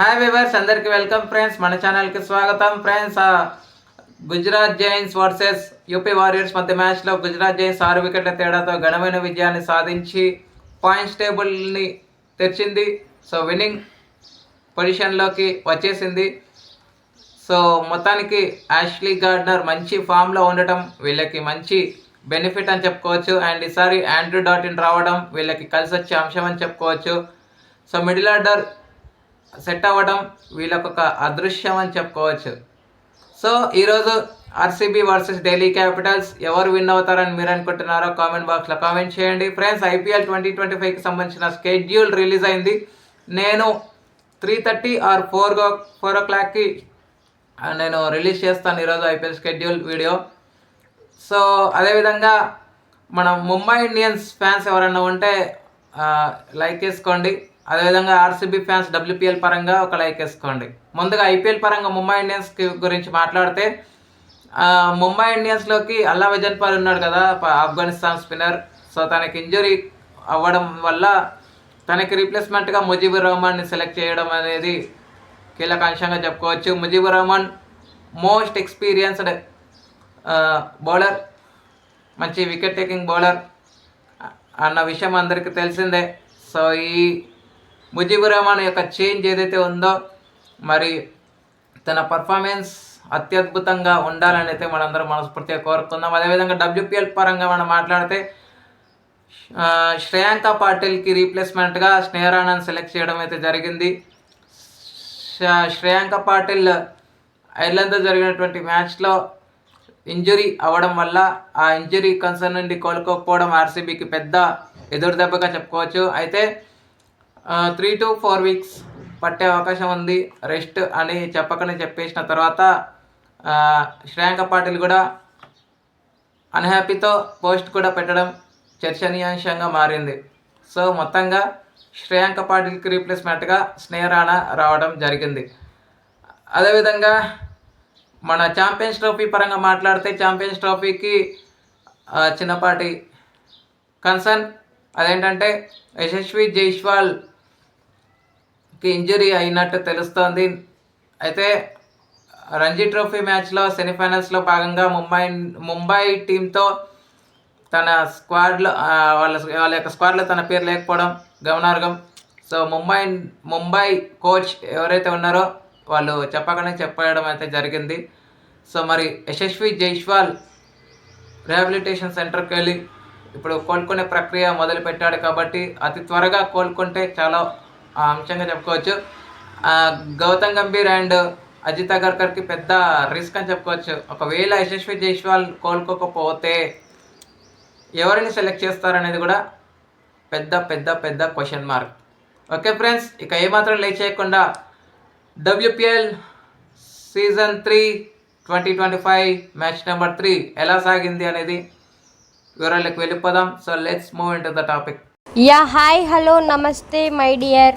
Hi viewers అందరికీ welcome friends మన ఛానల్కి స్వాగతం. Friends Gujarat Giants versus UP Warriors మధ్య మ్యాచ్లో గుజరాత్ జైన్స్ ఆరు వికెట్ల తేడాతో ఘనమైన విజయాన్ని సాధించి పాయింట్స్ టేబుల్ని తెచ్చింది సో విన్నింగ్ పొజిషన్లోకి వచ్చేసింది. సో మొత్తానికి యాష్లీ గార్డ్నర్ మంచి ఫామ్లో ఉండటం వీళ్ళకి మంచి బెనిఫిట్ అని చెప్పుకోవచ్చు. అండ్ ఈసారి ఆండ్రూ డాటిన్ రావడం వీళ్ళకి కలిసి వచ్చే అంశం అని చెప్పుకోవచ్చు. సో మిడిల్ ఆర్డర్ సెట్ అవ్వడం వీళ్ళకొక అదృశ్యం అని చెప్పుకోవచ్చు. సో ఈరోజు ఆర్సీబీ వర్సెస్ ఢిల్లీ క్యాపిటల్స్ ఎవరు విన్ అవుతారని మీరు అనుకుంటున్నారో కామెంట్ బాక్స్లో కామెంట్ చేయండి. ఫ్రెండ్స్ ఐపీఎల్ ట్వంటీ ట్వంటీ ఫైవ్కి సంబంధించిన స్కెడ్యూల్ రిలీజ్ అయింది. నేను three thirty or four four o క్లాక్కి నేను రిలీజ్ చేస్తాను ఈరోజు ఐపీఎల్ స్కెడ్యూల్ వీడియో. సో అదేవిధంగా మనం ముంబై ఇండియన్స్ ఫ్యాన్స్ ఎవరైనా ఉంటే లైక్ చేసుకోండి. అదేవిధంగా ఆర్సీబీ ఫ్యాన్స్ డబ్ల్యూపీఎల్ పరంగా ఒక లైక్ వేసుకోండి. ముందుగా ఐపీఎల్ పరంగా ముంబై ఇండియన్స్ గురించి మాట్లాడితే ముంబై ఇండియన్స్లోకి అల్లా విజన్పాల్ ఉన్నాడు కదా ఆఫ్ఘనిస్తాన్ స్పిన్నర్. సో తనకి ఇంజురీ అవ్వడం వల్ల తనకి రీప్లేస్మెంట్గా ముజీబుర్ రహమాన్ని సెలెక్ట్ చేయడం అనేది కీలక అంశంగా చెప్పుకోవచ్చు. Mujibur Rahman most experienced bowler మంచి వికెట్ టేకింగ్ బౌలర్ అన్న విషయం అందరికీ తెలిసిందే. సో ఈ ముజీబుర్ రహమాన్ యొక్క చేంజ్ ఏదైతే ఉందో మరి తన పర్ఫార్మెన్స్ అత్యద్భుతంగా ఉండాలని అయితే మనందరం మనస్ఫూర్తిగా కోరుకుందాం. అదేవిధంగా డబ్ల్యూపీఎల్ పరంగా మనం మాట్లాడితే శ్రేయాంక పాటిల్కి రీప్లేస్మెంట్గా స్నేహరాణన్ సెలెక్ట్ చేయడం అయితే జరిగింది. శ్రేయాంక పాటిల్ ఐర్లాండ్తో జరిగినటువంటి మ్యాచ్లో ఇంజురీ అవ్వడం వల్ల ఆ ఇంజురీ కన్సర్న్ నుండి కోలుకోకపోవడం ఆర్సీబీకి పెద్ద ఎదురుదెబ్బగా చెప్పుకోవచ్చు. అయితే త్రీ టు ఫోర్ వీక్స్ పట్టే అవకాశం ఉంది. రెస్ట్ అని చెప్పకనే చెప్పేసిన తర్వాత శ్రేయాంక పాటిల్ కూడా అన్హ్యాపీతో పోస్ట్ కూడా పెట్టడం చర్చనీయాంశంగా మారింది. సో మొత్తంగా శ్రేయాంక పాటిల్కి రీప్లేస్మెంట్గా స్నేహరాణ రావడం జరిగింది. అదేవిధంగా మన ఛాంపియన్స్ ట్రోఫీ పరంగా మాట్లాడితే ఛాంపియన్స్ ట్రోఫీకి చిన్నపాటి కన్సర్న్ అదేంటంటే యశస్వి జైష్వాల్ ఇంజరీ అయినట్టు తెలుస్తోంది. అయితే రంజీ ట్రోఫీ మ్యాచ్లో సెమీఫైనల్స్లో భాగంగా ముంబై ముంబై టీంతో తన స్క్వాడ్లో వాళ్ళ వాళ్ళ యొక్క స్క్వాడ్లో తన పేరు లేకపోవడం గమనార్హం. సో ముంబై ముంబై కోచ్ ఎవరైతే ఉన్నారో వాళ్ళు చెప్పకనే చెప్పడం అయితే జరిగింది. సో మరి యశస్వి జైష్వాల్ రిహాబిలిటేషన్ సెంటర్కి వెళ్ళి ఇప్పుడు కోలుకునే ప్రక్రియ మొదలుపెట్టాడు కాబట్టి అతి త్వరగా కోలుకుంటే చాలా అంశంగా చెప్పుకోవచ్చు. గౌతమ్ గంభీర్ అండ్ అజిత్ అగర్కర్కి పెద్ద రిస్క్ అని చెప్పుకోవచ్చు. ఒకవేళ యశస్వి జైస్వాల్ కోలుకోకపోతే ఎవరిని సెలెక్ట్ చేస్తారనేది కూడా పెద్ద పెద్ద పెద్ద క్వశ్చన్ మార్క్. ఓకే ఫ్రెండ్స్ ఇక ఏమాత్రం లేట్ చేయకుండా WPL season three twenty twenty five match number three ఎలా సాగింది అనేది వివరాలకు వెళ్ళిపోదాం. So let's move into the topic. Yeah hi hello namaste my dear.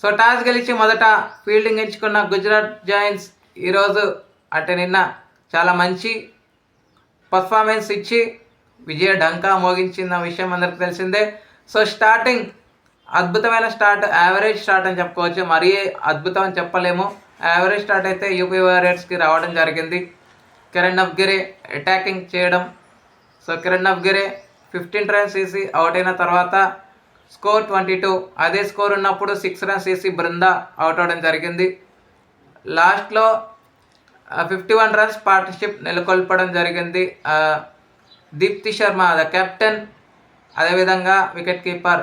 So toss గెలిచి మొదట ఫీల్డింగ్ ఎంచుకున్న గుజరాత్ జాయింట్స్ ఈరోజు అంటే నిన్న చాలా మంచి పర్ఫార్మెన్స్ ఇచ్చి విజయ డంకా మోగించిన విషయం అందరికి తెలిసిందే. సో స్టార్టింగ్ అద్భుతమైన స్టార్ట్ యావరేజ్ స్టార్ట్ అని చెప్పుకోవచ్చు. మరీ అద్భుతం అని చెప్పలేము. యావరేజ్ స్టార్ట్ అయితే యూపీ వారియర్స్కి రావడం జరిగింది. కిరణ్ అఫ్గిరే అటాకింగ్ చేయడం. సో కిరణ్ అఫ్గిరే ఫిఫ్టీన్ రన్స్ వేసి అవుట్ అయిన తర్వాత స్కోర్ ట్వంటీ టూ. అదే స్కోర్ ఉన్నప్పుడు సిక్స్ రన్స్ వేసి బృందా అవుట్ అవడం జరిగింది. లాస్ట్లో ఫిఫ్టీ వన్ రన్స్ పార్ట్నర్షిప్ నెలకొల్పడం జరిగింది. Deepti Sharma the captain. అదేవిధంగా వికెట్ కీపర్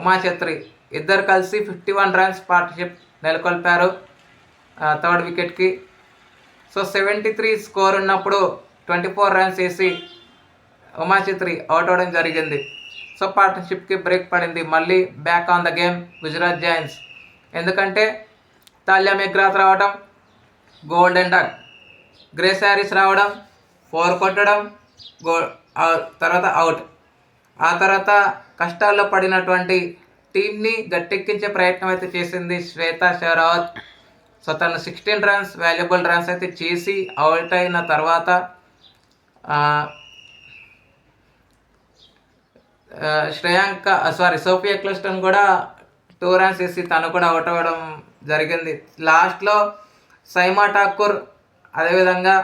ఉమాఛత్రి. ఇద్దరు కలిసి ఫిఫ్టీ వన్ రన్స్ పార్ట్నర్షిప్ నెలకొల్పారు థర్డ్ వికెట్కి. సో సెవెంటీ త్రీ స్కోర్ ఉన్నప్పుడు ట్వంటీ ఫోర్ రన్స్ వేసి ఉమాచిత్రి అవుట్ అవడం జరిగింది. సో పార్ట్నర్షిప్కి బ్రేక్ పడింది. మళ్ళీ back on the game Gujarat giants ఎందుకంటే తాల్యా మెగ్రాత్ రావడం గోల్డెన్ డక్ గ్రే శారీస్ రావడం ఫోర్ కొట్టడం గో తర్వాత అవుట్ ఆ తర్వాత కష్టాల్లో పడినటువంటి టీంని గట్టెక్కించే ప్రయత్నం అయితే చేసింది శ్వేత షెరావత్ సో తను సిక్స్టీన్ రన్స్ వాల్యుబుల్ రన్స్ అయితే చేసి అవుట్ అయిన తర్వాత శ్రేయాంక సారీ సోఫియా క్లస్టన్ కూడా టూ రన్స్ వేసి తను కూడా అవుట్ అవ్వడం జరిగింది. లాస్ట్లో సైమా ఠాకూర్ అదేవిధంగా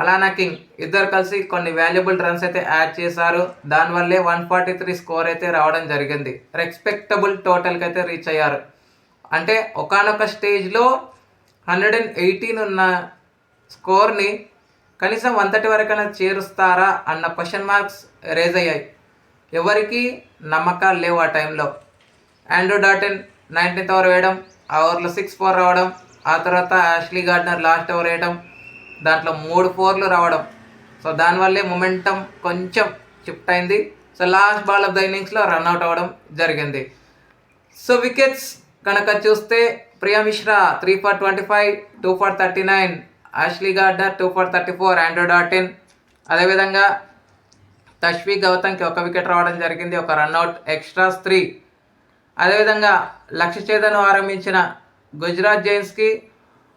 అలానా కింగ్ ఇద్దరు కలిసి కొన్ని వాల్యుబుల్ రన్స్ అయితే యాడ్ చేశారు. దానివల్లే వన్ ఫార్టీ త్రీ స్కోర్ అయితే రావడం జరిగింది. రెస్పెక్టబుల్ టోటల్కి అయితే రీచ్ అయ్యారు. అంటే ఒకనొక స్టేజ్లో హండ్రెడ్ అండ్ ఎయిటీన్ ఉన్న స్కోర్ని కనీసం వంతటి వరకైనా చేరుస్తారా అన్న క్వశ్చన్ మార్క్స్ రేజ్ అయ్యాయి. ఎవరికి నమ్మకాలు లేవు ఆ టైంలో. ఆండ్రూ డాటన్ నైన్టీన్త్ ఓవర్ వేయడం ఆ ఓవర్లో సిక్స్ ఫోర్ రావడం ఆ తర్వాత యాష్లీ గార్డ్నర్ లాస్ట్ ఓవర్ వేయడం దాంట్లో మూడు ఫోర్లు రావడం. సో దానివల్లే మొమెంటం కొంచెం షిఫ్ట్ అయింది. So last ball of the ఇన్నింగ్స్లో రన్అట్ అవ్వడం జరిగింది. సో వికెట్స్ కనుక చూస్తే Priya Mishra three for twenty five two for thirty nine Ashleigh Gardner two for thirty four Deandra Dottin అదేవిధంగా తష్వి గౌతమ్కి ఒక వికెట్ రావడం జరిగింది ఒక రన్అట్ ఎక్స్ట్రాస్ త్రీ అదేవిధంగా లక్ష్య చేదను ఆరంభించిన గుజరాత్ జైన్స్కి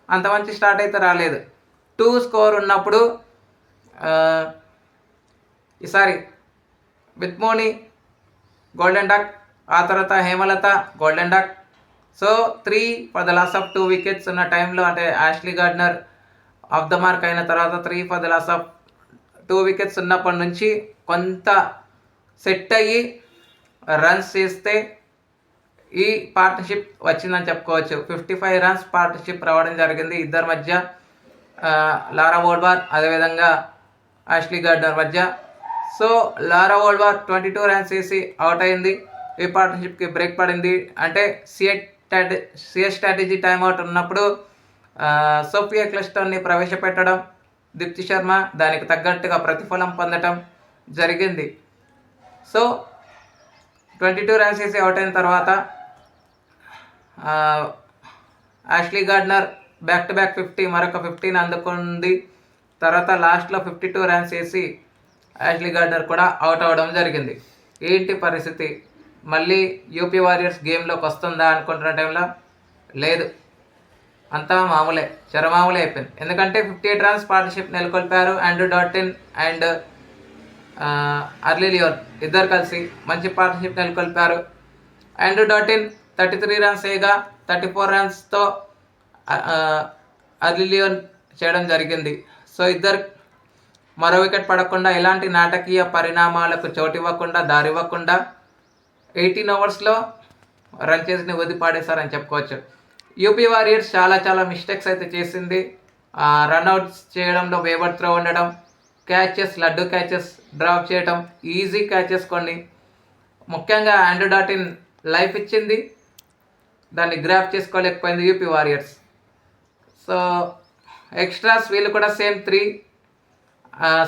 అంత మంచి స్టార్ట్ అయితే రాలేదు. టూ స్కోర్ ఉన్నప్పుడు ఈసారి విత్మోని గోల్డెన్ డక్ ఆ తర్వాత Hemalatha golden duck so three for the loss of two wickets ఉన్న టైంలో అంటే Ashleigh Gardner off the mark అయిన తర్వాత three for the loss of two wickets ఉన్నప్పటి నుంచి కొంత సెట్ అయ్యి రన్స్ చేస్తే ఈ పార్ట్నర్షిప్ వచ్చిందని చెప్పుకోవచ్చు. ఫిఫ్టీ ఫైవ్ రన్స్ పార్ట్నర్షిప్ రావడం జరిగింది. ఇద్దరి మధ్య లారా ఓల్వార్ అదేవిధంగా ఆష్లీ గార్డర్ మధ్య. So Laura Wolvaardt twenty two runs వేసి అవుట్ అయింది. ఈ పార్ట్నర్షిప్కి బ్రేక్ పడింది. అంటే సిఎట్ స్ట్రాటజీ సిఎస్ స్ట్రాటజీ టైంఅవుట్ ఉన్నప్పుడు సోఫియా క్లస్టర్ని ప్రవేశపెట్టడం దీప్తి శర్మ దానికి తగ్గట్టుగా ప్రతిఫలం పొందటం జరిగింది. సో ట్వంటీ టూ రన్స్ చేసి అవుట్ అయిన తర్వాత Ashleigh Gardner back to back fifty మరొక ఫిఫ్టీని అందుకుంది. తర్వాత లాస్ట్లో ఫిఫ్టీ టూ రన్స్ వేసి యాష్లీ గార్డ్నర్ కూడా అవుట్ అవ్వడం జరిగింది. ఏంటి పరిస్థితి? మళ్ళీ యూపీ వారియర్స్ గేమ్లోకి వస్తుందా అనుకుంటున్న టైంలో లేదు. అంతా మామూలే. చరమామూలే అయిపోయింది. ఎందుకంటే ఫిఫ్టీ ఎయిట్ రన్స్ పార్ట్నర్షిప్ నెలకొల్పారు. అండ్ డాటిన్ అండ్ అర్లీ లియోన్ ఇద్దరు కలిసి మంచి పార్ట్నర్షిప్ నెలకొల్పారు. And Dottin thirty three runs వేయగా థర్టీ ఫోర్ రన్స్తో అర్లీ లియోన్ చేయడం జరిగింది. సో ఇద్దరు మరో వికెట్ పడకుండా ఎలాంటి నాటకీయ పరిణామాలకు చోటివ్వకుండా దారివ్వకుండా ఎయిటీన్ ఓవర్స్లో రన్ చేసి వదిలి పాడేశారని చెప్పుకోవచ్చు. యూపీ వారియర్స్ చాలా చాలా మిస్టేక్స్ అయితే చేసింది. రన్అట్స్ చేయడంలో వేవర్ త్రో ఉండడం క్యాచెస్ లడ్డు క్యాచెస్ డ్రాప్ చేయటం ఈజీ క్యాచెస్ కొన్ని. ముఖ్యంగా ఆండ్రూ ఇన్ లైఫ్ ఇచ్చింది. దాన్ని గ్రాప్ చేసుకోలేకపోయింది యూపీ వారియర్స్ సో ఎక్స్ట్రాస్ వీళ్ళు కూడా సేమ్ త్రీ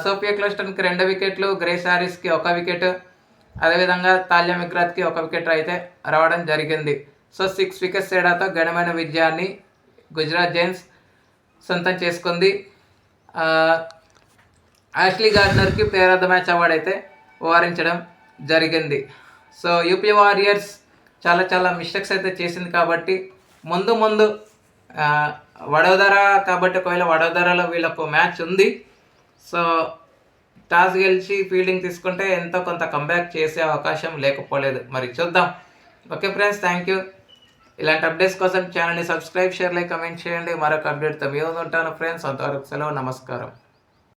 సోఫియా క్లస్టన్కి రెండు వికెట్లు గ్రేస్ హారిస్కి ఒక వికెట్ అదేవిధంగా తాల్యా విక్రాత్కి ఒక వికెట్ అయితే రావడం జరిగింది. సో సిక్స్ వికెట్స్ తేడాతో ఘనమైన విజయాన్ని గుజరాత్ జైన్స్ సొంతం చేసుకుంది. Ashleigh గార్డ్నర్కి player of the match award అయితే వారించడం జరిగింది. సో యూపీ వారియర్స్ చాలా చాలా మిస్టేక్స్ అయితే చేసింది కాబట్టి ముందు ముందు వడోదర కాబట్టి ఒకవేళ వడోదరలో వీళ్ళకు మ్యాచ్ ఉంది. సో టాస్ గెలిచి ఫీల్డింగ్ తీసుకుంటే ఎంతో కొంత కంబ్యాక్ చేసే అవకాశం లేకపోలేదు. మరి చూద్దాం. ఓకే ఫ్రెండ్స్ థ్యాంక్ యూ ఇలాంటి అప్డేట్స్ కోసం ఛానల్ని సబ్స్క్రైబ్ షేర్ లైక్ కమెంట్ చేయండి. మరొక అప్డేట్తో మీ ఉంటాను ఫ్రెండ్స్ అంతవరకు సెలవు నమస్కారం.